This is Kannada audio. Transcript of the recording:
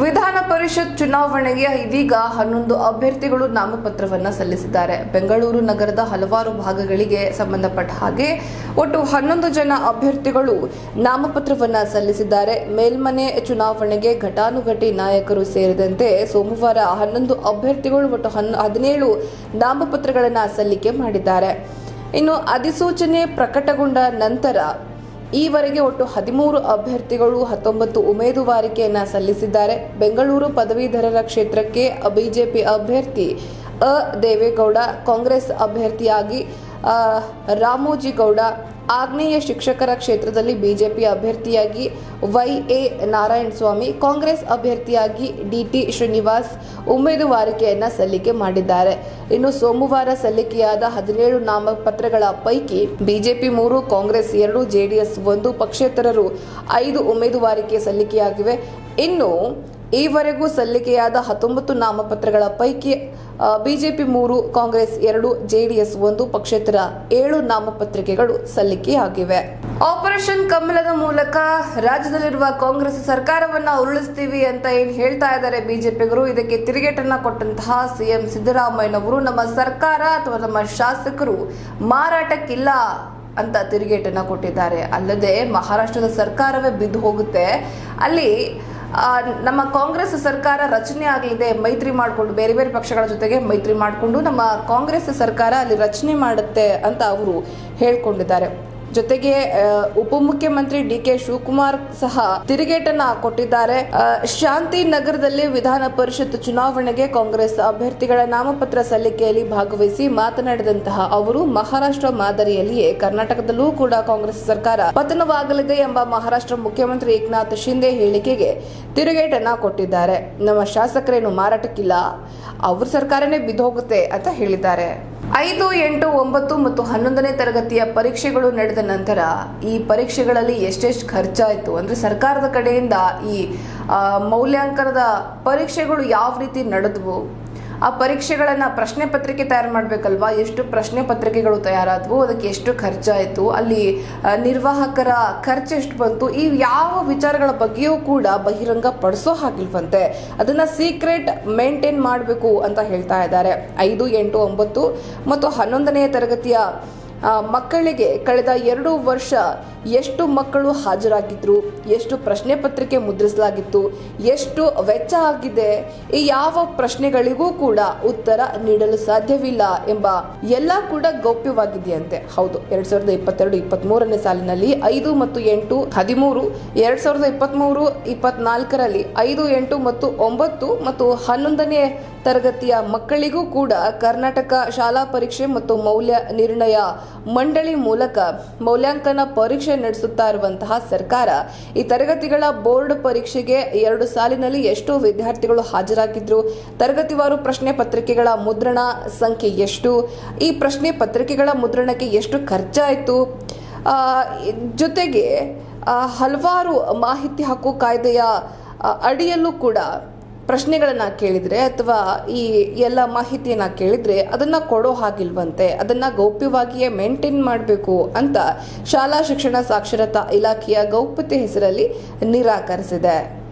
ವಿಧಾನ ಪರಿಷತ್ ಚುನಾವಣೆಗೆ ಇದೀಗ ಹನ್ನೊಂದು ಅಭ್ಯರ್ಥಿಗಳು ನಾಮಪತ್ರವನ್ನ ಸಲ್ಲಿಸಿದ್ದಾರೆ. ಬೆಂಗಳೂರು ನಗರದ ಹಲವಾರು ಭಾಗಗಳಿಗೆ ಸಂಬಂಧಪಟ್ಟ ಹಾಗೆ ಒಟ್ಟು ಹನ್ನೊಂದು ಜನ ಅಭ್ಯರ್ಥಿಗಳು ನಾಮಪತ್ರವನ್ನ ಸಲ್ಲಿಸಿದ್ದಾರೆ. ಮೇಲ್ಮನೆ ಚುನಾವಣೆಗೆ ಘಟಾನುಘಟಿ ನಾಯಕರು ಸೇರಿದಂತೆ ಸೋಮವಾರ ಹನ್ನೊಂದು ಅಭ್ಯರ್ಥಿಗಳು ಒಟ್ಟು ಹನ್ ಹದಿನೇಳು ನಾಮಪತ್ರಗಳನ್ನು ಸಲ್ಲಿಕೆ ಮಾಡಿದ್ದಾರೆ. ಇನ್ನು ಅಧಿಸೂಚನೆ ಪ್ರಕಟಗೊಂಡ ನಂತರ ಈವರೆಗೆ ಒಟ್ಟು ಹದಿಮೂರು ಅಭ್ಯರ್ಥಿಗಳು ಹತ್ತೊಂಬತ್ತು ಉಮೇದುವಾರಿಕೆಯನ್ನು ಸಲ್ಲಿಸಿದ್ದಾರೆ. ಬೆಂಗಳೂರು ಪದವೀಧರರ ಕ್ಷೇತ್ರಕ್ಕೆ ಬಿಜೆಪಿ ಅಭ್ಯರ್ಥಿ ಅ. ದೇವೇಗೌಡ, ಕಾಂಗ್ರೆಸ್ ಅಭ್ಯರ್ಥಿಯಾಗಿ ರಾಮೋಜಿಗೌಡ ಆಗ್ನೇಯ ಶಿಕ್ಷಕರ ಕ್ಷೇತ್ರದಲ್ಲಿ ಬಿಜೆಪಿ ಅಭ್ಯರ್ಥಿಯಾಗಿ Y A Narayana Swamy Congress ಅಭ್ಯರ್ಥಿಯಾಗಿ ಡಿಟಿ ಶ್ರೀನಿವಾಸ್ ಉಮೇದುವಾರಿಕೆಯನ್ನು ಸಲ್ಲಿಕೆ ಮಾಡಿದ್ದಾರೆ. ಇನ್ನು ಸೋಮವಾರ ಸಲ್ಲಿಕೆಯಾದ ಹದಿನೇಳು ನಾಮಪತ್ರಗಳ ಪೈಕಿ ಬಿಜೆಪಿ ಮೂರು, ಕಾಂಗ್ರೆಸ್ ಎರಡು, ಜೆಡಿಎಸ್ ಒಂದು, ಪಕ್ಷೇತರರು ಐದು ಉಮೇದುವಾರಿಕೆ ಸಲ್ಲಿಕೆಯಾಗಿವೆ. ಇನ್ನು ಈವರೆಗೂ ಸಲ್ಲಿಕೆಯಾದ ಹತ್ತೊಂಬತ್ತು ನಾಮಪತ್ರಗಳ ಪೈಕಿ ಬಿಜೆಪಿ ಮೂರು, ಕಾಂಗ್ರೆಸ್ ಎರಡು, ಜೆಡಿಎಸ್ ಒಂದು, ಪಕ್ಷೇತರ ಏಳು ನಾಮಪತ್ರಿಕೆಗಳು ಸಲ್ಲಿಕೆಯಾಗಿವೆ. ಆಪರೇಷನ್ ಕಮಲದ ಮೂಲಕ ರಾಜ್ಯದಲ್ಲಿರುವ ಕಾಂಗ್ರೆಸ್ ಸರ್ಕಾರವನ್ನ ಉರುಳಿಸ್ತೀವಿ ಅಂತ ಏನ್ ಹೇಳ್ತಾ ಇದ್ದಾರೆ ಬಿಜೆಪಿಗರು? ಇದಕ್ಕೆ ತಿರುಗೇಟನ್ನ ಕೊಟ್ಟಂತಹ ಸಿಎಂ ಸಿದ್ದರಾಮಯ್ಯನವರು ನಮ್ಮ ಸರ್ಕಾರ ಅಥವಾ ನಮ್ಮ ಶಾಸಕರು ಮಾರಾಟಕ್ಕಿಲ್ಲ ಅಂತ ತಿರುಗೇಟನ್ನ ಕೊಟ್ಟಿದ್ದಾರೆ. ಅಲ್ಲದೆ ಮಹಾರಾಷ್ಟ್ರದ ಸರ್ಕಾರವೇ ಬಿದ್ದು ಹೋಗುತ್ತೆ. ಅಲ್ಲಿ ನಮ್ಮ ಕಾಂಗ್ರೆಸ್ ಸರ್ಕಾರ ರಚನೆ ಆಗಲಿದೆ, ಮೈತ್ರಿ ಮಾಡಿಕೊಂಡು, ಬೇರೆ ಬೇರೆ ಪಕ್ಷಗಳ ಜೊತೆಗೆ ಮೈತ್ರಿ ಮಾಡಿಕೊಂಡು ನಮ್ಮ ಕಾಂಗ್ರೆಸ್ ಸರ್ಕಾರ ಅಲ್ಲಿ ರಚನೆ ಮಾಡುತ್ತೆ ಅಂತ ಅವರು ಹೇಳ್ಕೊಂಡಿದ್ದಾರೆ. ಜೊತೆಗೆ ಉಪಮುಖ್ಯಮಂತ್ರಿ ಡಿ ಕೆ ಶಿವಕುಮಾರ್ ಸಹ ತಿರುಗೇಟನ್ನ ಕೊಟ್ಟಿದ್ದಾರೆ. ಶಾಂತಿ ನಗರದಲ್ಲಿ ವಿಧಾನ ಪರಿಷತ್ ಚುನಾವಣೆಗೆ ಕಾಂಗ್ರೆಸ್ ಅಭ್ಯರ್ಥಿಗಳ ನಾಮಪತ್ರ ಸಲ್ಲಿಕೆಯಲ್ಲಿ ಭಾಗವಹಿಸಿ ಮಾತನಾಡಿದಂತಹ ಅವರು, ಮಹಾರಾಷ್ಟ್ರ ಮಾದರಿಯಲ್ಲಿಯೇ ಕರ್ನಾಟಕದಲ್ಲೂ ಕೂಡ ಕಾಂಗ್ರೆಸ್ ಸರ್ಕಾರ ಪತನವಾಗಲಿದೆ ಎಂಬ ಮಹಾರಾಷ್ಟ್ರ ಮುಖ್ಯಮಂತ್ರಿ ಏಕನಾಥ್ ಶಿಂದೆ ಹೇಳಿಕೆಗೆ ತಿರುಗೇಟನ್ನ ಕೊಟ್ಟಿದ್ದಾರೆ. ನಮ್ಮ ಶಾಸಕರೇನು ಮಾರಾಟಕ್ಕಿಲ್ಲ, ಅವ್ರ ಸರ್ಕಾರನೇ ಬಿದ್ದೋಗುತ್ತೆ ಅಂತ ಹೇಳಿದ್ದಾರೆ. ಐದು, ಎಂಟು, ಒಂಬತ್ತು ಮತ್ತು ಹನ್ನೊಂದನೇ ತರಗತಿಯ ಪರೀಕ್ಷೆಗಳು ನಡೆದ ನಂತರ ಈ ಪರೀಕ್ಷೆಗಳಲ್ಲಿ ಎಷ್ಟೆಷ್ಟು ಖರ್ಚಾಯಿತು? ಅಂದರೆ ಸರ್ಕಾರದ ಕಡೆಯಿಂದ ಈ ಮೌಲ್ಯಾಂಕನದ ಪರೀಕ್ಷೆಗಳು ಯಾವ ರೀತಿ ನಡೆದವು? ಆ ಪರೀಕ್ಷೆಗಳನ್ನು ಪ್ರಶ್ನೆ ಪತ್ರಿಕೆ ತಯಾರು ಮಾಡಬೇಕಲ್ವಾ? ಎಷ್ಟು ಪ್ರಶ್ನೆ ಪತ್ರಿಕೆಗಳು ತಯಾರಾದವು? ಅದಕ್ಕೆ ಎಷ್ಟು ಖರ್ಚಾಯಿತು? ಅಲ್ಲಿ ನಿರ್ವಾಹಕರ ಖರ್ಚು ಎಷ್ಟು ಬಂತು? ಈ ಯಾವ ವಿಚಾರಗಳ ಬಗ್ಗೆಯೂ ಕೂಡ ಬಹಿರಂಗ ಪಡಿಸೋ ಹಾಗಿಲ್ವಂತೆ. ಅದನ್ನು ಸೀಕ್ರೆಟ್ ಮೇಂಟೈನ್ ಮಾಡಬೇಕು ಅಂತ ಹೇಳ್ತಾ ಇದ್ದಾರೆ. ಐದು, ಎಂಟು, ಒಂಬತ್ತು ಮತ್ತು ಹನ್ನೊಂದನೆಯ ತರಗತಿಯ ಮಕ್ಕಳಿಗೆ ಕಳೆದ ಎರಡು ವರ್ಷ ಎಷ್ಟು ಮಕ್ಕಳು ಹಾಜರಾಗಿದ್ರು, ಎಷ್ಟು ಪ್ರಶ್ನೆ ಪತ್ರಿಕೆ ಮುದ್ರಿಸಲಾಗಿತ್ತು, ಎಷ್ಟು ವೆಚ್ಚ ಆಗಿದೆ, ಈ ಯಾವ ಪ್ರಶ್ನೆಗಳಿಗೂ ಕೂಡ ಉತ್ತರ ನೀಡಲು ಸಾಧ್ಯವಿಲ್ಲ ಎಂಬ ಎಲ್ಲ ಕೂಡ ಗೌಪ್ಯವಾಗಿದೆಯಂತೆ. ಹೌದು, ಎರಡ್ ಸಾವಿರದ ಇಪ್ಪತ್ತೆರಡು ಇಪ್ಪತ್ತ್ ಮೂರನೇ ಸಾಲಿನಲ್ಲಿ ಐದು ಮತ್ತು ಎಂಟು ಹದಿಮೂರು, ಎರಡ್ ಸಾವಿರದ ಇಪ್ಪತ್ತ್ಮೂರು ಇಪ್ಪತ್ನಾಲ್ಕರಲ್ಲಿ ಐದು, ಎಂಟು ಮತ್ತು ಒಂಬತ್ತು ಮತ್ತು ಹನ್ನೊಂದನೇ ತರಗತಿಯ ಮಕ್ಕಳಿಗೂ ಕೂಡ ಕರ್ನಾಟಕ ಶಾಲಾ ಪರೀಕ್ಷೆ ಮತ್ತು ಮೌಲ್ಯ ನಿರ್ಣಯ ಮಂಡಳಿ ಮೂಲಕ ಮೌಲ್ಯಾಂಕನ ಪರೀಕ್ಷೆ ನಡೆಸುತ್ತಾ ಇರುವಂತಹ ಸರ್ಕಾರ ಈ ತರಗತಿಗಳ ಬೋರ್ಡ್ ಪರೀಕ್ಷೆಗೆ ಎರಡು ಸಾಲಿನಲ್ಲಿ ಎಷ್ಟು ವಿದ್ಯಾರ್ಥಿಗಳು ಹಾಜರಾಗಿದ್ರು, ತರಗತಿವಾರು ಪ್ರಶ್ನೆ ಪತ್ರಿಕೆಗಳ ಮುದ್ರಣ ಸಂಖ್ಯೆ ಎಷ್ಟು, ಈ ಪ್ರಶ್ನೆ ಪತ್ರಿಕೆಗಳ ಮುದ್ರಣಕ್ಕೆ ಎಷ್ಟು ಖರ್ಚಾಯಿತು ಜೊತೆಗೆ ಹಲವಾರು ಮಾಹಿತಿ ಹಕ್ಕು ಕಾಯ್ದೆಯ ಅಡಿಯಲ್ಲೂ ಕೂಡ ಪ್ರಶ್ನೆಗಳನ್ನ ಕೇಳಿದ್ರೆ ಅಥವಾ ಈ ಎಲ್ಲ ಮಾಹಿತಿಯನ್ನು ಕೇಳಿದ್ರೆ ಅದನ್ನ ಕೊಡೋ ಹಾಗಿಲ್ವಂತೆ, ಅದನ್ನ ಗೌಪ್ಯವಾಗಿಯೇ ಮೇಂಟೈನ್ ಮಾಡಬೇಕು ಅಂತ ಶಾಲಾ ಶಿಕ್ಷಣ ಸಾಕ್ಷರತಾ ಇಲಾಖೆಯ ಗೌಪ್ಯತೆ ಹೆಸರಲ್ಲಿ ನಿರಾಕರಿಸಿದೆ.